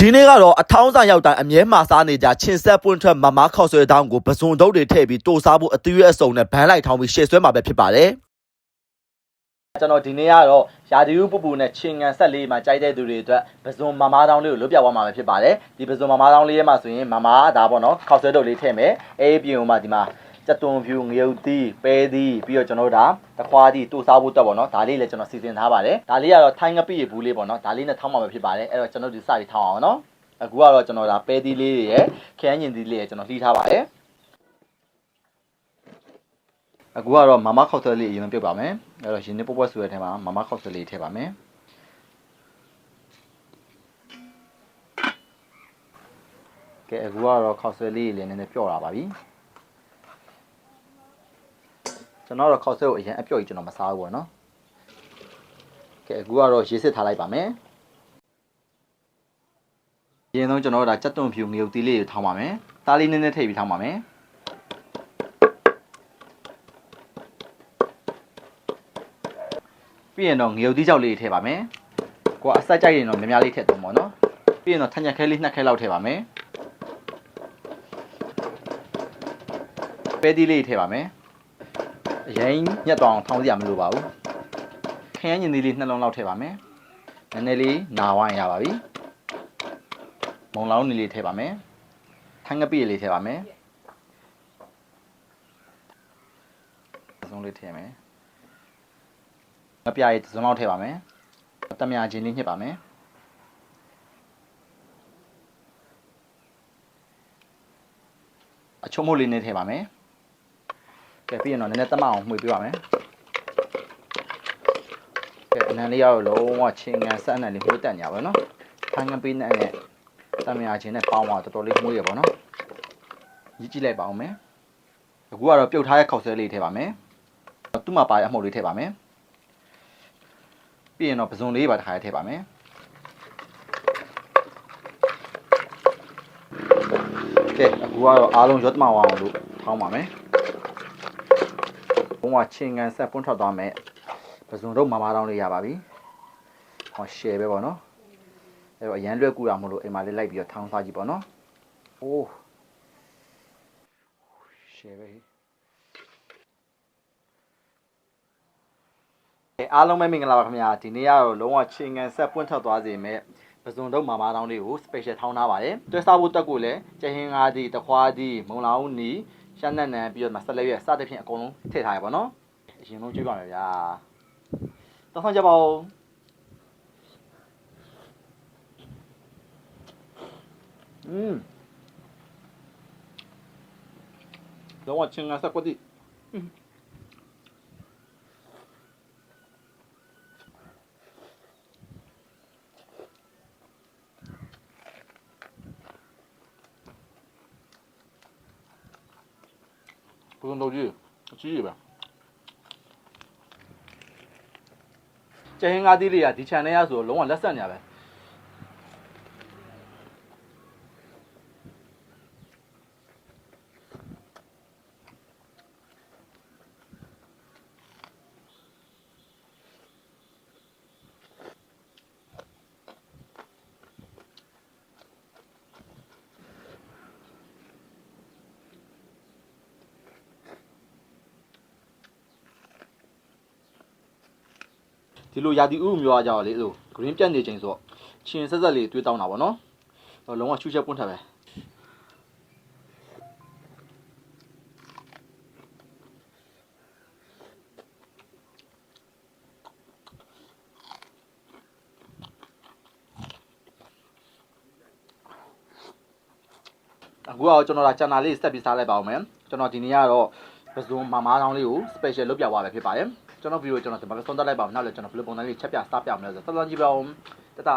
ဒီနေ့ကတော့အထောင်းဆိုင်ရောက်တိုင်းအမြဲမှာစားနေကြချင်းဆက်ပွင့်ထွက်မမခောက်ဆွဲတောင်းကိုပစုံတုပ်တွေထည့်ပြီးတိုးစားဖို့အသီးရွက်အစုံနဲ့ဘန်းလိုက်ထောင်းပြီးရှေ့ဆွဲမှာပဲဖြစ်ပါတယ်ကျွန်တော်ဒီနေ့ကတော့ရာဒီဥပပူနဲ့ချင်းငံဆက်လေးမှာကြိုက်တဲ့သူတွေအတွက်ပစုံမမားတောင်းလေးကိုလွတ်ပြသွားမှာပဲဖြစ်ပါတယ်ဒီပစုံမမားတောင်းလေးရဲ့မှာဆိုရင်မမားဒါပေါ့နော်ခောက်ဆွဲတုပ်လေးထည့်မယ်အေးပြင်ဟိုမှာဒီမှာ ကြက်သွန်ဖြူငရုတ်သီးပဲသီးပြီးတော့ကျွန်တော်တို့ဒါတခွားသီးတိုးစားဖို့တက်ပေါ့နော်ဒါလေးလည်းကျွန်တော်စီစဉ်ထားပါတယ်ဒါလေးကတော့ထိုင်းငပိရဘူးလေးပေါ့နော်ဒါလေးနဲ့ထောင်းမှာပဲဖြစ်ပါတယ်အဲ့တော့ကျွန်တော်ဒီစပြီးထောင်းအောင်နော်အခုကတော့ကျွန်တော်ဒါပဲသီးလေးတွေရယ်ခရမ်းညင်သီးလေးရယ်ကျွန်တော်လှီးထားပါတယ်အခုကတော့မမခောက်ဆွဲလေးအရင်ပြုတ်ပါမယ်အဲ့တော့ရင်းနှီးပွက်ပွက်ဆိုတဲ့ထဲမှာမမခောက်ဆွဲလေးထည့်ပါမယ်ကဲအခုကတော့ခောက်ဆွဲလေးလေးနည်းနည်းပျော့လာပါပြီ ကျွန်တော်တော့ခောက်ဆွဲကိုအရင်အပျော့ကြီးကျွန်တော်မစားဘူးပေါ့နော်ကဲအခုကတော့ရေးစစ်ထားလိုက်ပါမယ်အရင်ဆုံးကျွန်တော်တို့ဒါကြက်သွန်ဖြူငရုတ်သီးလေးကိုထောင်းပါမယ်။သားလေးနည်းနည်းထည့်ပြီးထောင်းပါမယ်။ပြီးရင်တော့ငရုတ်သီးကြောက်လေးထည့်ပါမယ်။ကိုကအဆက်ကြိုက်ရင်တော့များများလေးထည့်သုံးပါနော်။ပြီးရင်တော့ထညက်ခဲလေးနှစ်ခဲလောက်ထည့်ပါမယ်။ပဲသီးလေးထည့်ပါမယ်။ အရင်ညက်တော့အောင်ထောင်းစရာမလိုပါဘူး။ခရမ်းညင်သီးလေးနှစ်လုံးလောက်ထည့်ပါမယ်။နည်းနည်းလေးနာဝိုင်းရပါပြီ။မုံလောင်းနေလေးထည့်ပါမယ်။ထိုင်းငပိလေးထည့်ပါမယ်။အစုံလေးထည့်မယ်။ငပြရေးတစ်စုံလောက်ထည့်ပါမယ်။တမယာချင်းလေးညှစ်ပါမယ်။အချုံမို့လေးနဲ့ထည့်ပါမယ်။ ကဲပြီးရင်တော့နည်းနည်းတမအောင်မှွေပြပါမယ်။ကဲအနံလေးရောက်လုံးဝချင်းငံဆက်အနံလေးမှွေတက်ညာပါနော်။ထိုင်းငပိနဲ့နဲ့တမယာချင်းနဲ့ပေါင်းသွားတော်တော်လေးမှုရပါတော့။ကြီးကြည့်လိုက်ပါအောင်မယ်။အခုကတော့ပြုတ်ထားတဲ့ခောက်ဆွဲလေးထည့်ပါမယ်။သူ့မှာပါတဲ့အမှုန့်လေးထည့်ပါမယ်။ပြီးရင်တော့ပဇွန်လေးပါတစ်ခါထည့်ပါမယ်။ကဲအခုကတော့အားလုံးရွတ်မအောင်လို့ထောင်းပါမယ်။ ဘုံကချင်းကန်ဆက်ပွန်းထွက်သွားမယ်။ပဇွန်တော့မမာတောင်းလေးရပါပြီ။ဟောရှယ်ပဲပေါ့နော်။အဲ့တော့အရန်လွက်ကူတာမလို့အိမ်မှာလေးလိုက်ပြီးတော့ထောင်းစားကြည့်ပေါ့နော်။အိုးရှယ်ပဲဟိ။အဲအားလုံးပဲမင်္ဂလာပါခင်ဗျာဒီနေ့ကတော့လုံးဝချင်းငံဆက်ပွင့်ထွက်သွားစေမဲ့ပဇွန်တော့မာမာတောင်းလေးကို special ထောင်းထားပါတယ်။တွဲစားဖို့တက်ကိုလည်းကျဟင်းကားဒီတခွားဒီမုံလောင်နီ ရှမ်းနက်နန်ပြီးတော့မဆက်လက်ရစသဖြင့်အကုန်လုံးထည့်ထားရပါတော့။အရင်ဆုံးကြည့်ပါမယ်ဗျာ။တောင်းဆောင်ကြပါဦး။อืมလုံးဝချင်းငါစကွတ် တိဘုံတို့ကြီးအကြီးကြီးပဲကျဟင်းကားသီးလေးကဒီ channel ရဆိုတော့လုံးဝလက်ဆက်ညာပဲ ဒီလိုရာသီဥမျိုးအားကြတော့လေအဲ့လို green ပြတ်နေချိန်ဆိုတော့ချင်းဆက်ဆက်လေးတွေးတောင်းတာပေါ့နော်ဟိုလုံးဝချူချက်ပွင့်ထပ်ပဲအခုကတော့ကျွန်တော်ဒါချန်နာလေးစတက်ပြီးစားလိုက်ပါအောင်မယ်ကျွန်တော်ဒီနေ့ကတော့ပဇွန်မာမားတောင်းလေးကို special လုပ်ပြသွားပဲဖြစ်ပါတယ် ကျွန်တော်ဗီဒီယိုကျွန်တော်ဒီမှာဆုံးသက်လိုက်ပါအောင်နောက်လည်းကျွန်တော်ဘယ်လိုပုံစံလေးချက်ပြစားပြအောင်လဲဆိုတော့တော်တော်ကြည့်ပါဦးတတာ